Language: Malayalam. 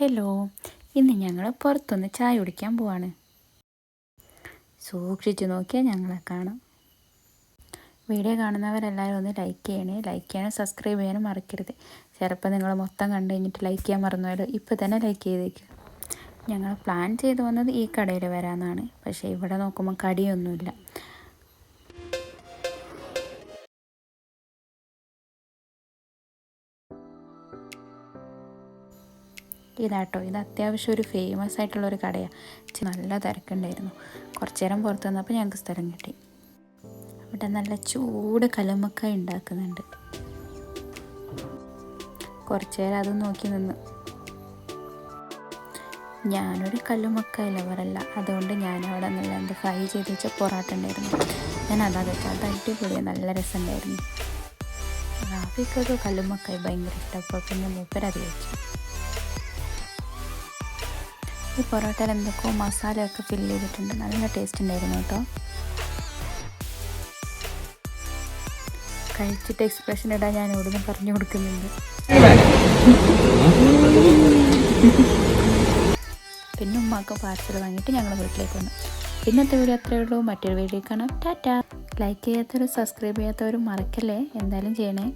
ഹലോ ഇന്ന് ഞങ്ങൾ പുറത്തുനിന്ന് ചായ കുടിക്കാൻ പോവാണ്. സൂക്ഷിച്ചു നോക്കിയാൽ ഞങ്ങളെ കാണാം. വീഡിയോ കാണുന്നവരെല്ലാവരും ഒന്ന് ലൈക്ക് ചെയ്യണേ. ലൈക്ക് ചെയ്യാനും സബ്സ്ക്രൈബ് ചെയ്യാനും മറക്കരുത്. ചിലപ്പോൾ നിങ്ങൾ മൊത്തം കണ്ടു കഴിഞ്ഞിട്ട് ലൈക്ക് ചെയ്യാൻ മറന്നുപോയാലോ ഇപ്പോൾ തന്നെ ലൈക്ക് ചെയ്തേക്കും. ഞങ്ങൾ പ്ലാൻ ചെയ്ത് വന്നത് ഈ കടയിൽ വരാമെന്നാണ് പക്ഷേ ഇവിടെ നോക്കുമ്പോൾ കടിയൊന്നുമില്ല. ഇതാട്ടോ. ഇത് അത്യാവശ്യം ഒരു ഫേമസ് ആയിട്ടുള്ള ഒരു കടയാണ് നല്ല തിരക്കുണ്ടായിരുന്നു. കുറച്ച് നേരം പുറത്ത് വന്നപ്പോൾ ഞങ്ങൾക്ക് സ്ഥലം കിട്ടി. അവിടെ നല്ല ചൂട് കല്ലുമ്മക്ക ഉണ്ടാക്കുന്നുണ്ട്. കുറച്ച് നേരം അത് നോക്കി നിന്ന്. ഞാനൊരു കല്ലുമക്ക ലവറല്ല അതുകൊണ്ട് ഞാൻ അവിടെ നല്ല എന്ത് ഫ്രൈ ചെയ്ത് വെച്ച പൊറാട്ട ഉണ്ടായിരുന്നു. ഞാൻ അതാ വെച്ചാൽ അത് അടിപൊളിയാണ് നല്ല രസമുണ്ടായിരുന്നു. റാഫിക്കൊരു കല്ലുമക്കായി ഭയങ്കര ഇഷ്ടപ്പെട്ടു പിന്നെ മൂപ്പരത് വെച്ചു ഈ പൊറോട്ടയിൽ എന്തൊക്കെയോ മസാലയൊക്കെ ഫില്ല് ചെയ്തിട്ടുണ്ട്. നല്ല ടേസ്റ്റ് ഉണ്ടായിരുന്നു കേട്ടോ. കഴിച്ചിട്ട് എക്സ്പ്രഷൻ ഇടാൻ ഞാൻ ഇവിടുന്ന് പറഞ്ഞു കൊടുക്കുന്നുണ്ട്. പിന്നെ ഉമ്മാക്ക് പാർസൽ വാങ്ങിയിട്ട് ഞങ്ങൾ വീട്ടിലേക്ക് വന്നു. ഇന്നത്തെ വീഡിയോ അത്രയേ ഉള്ളൂ. മറ്റൊരു വീഡിയോ കാണാം. ടാറ്റ. ലൈക്ക് ചെയ്യാത്തവരും സബ്സ്ക്രൈബ് ചെയ്യാത്തവരും മറക്കല്ലേ? എന്തായാലും ചെയ്യണേ.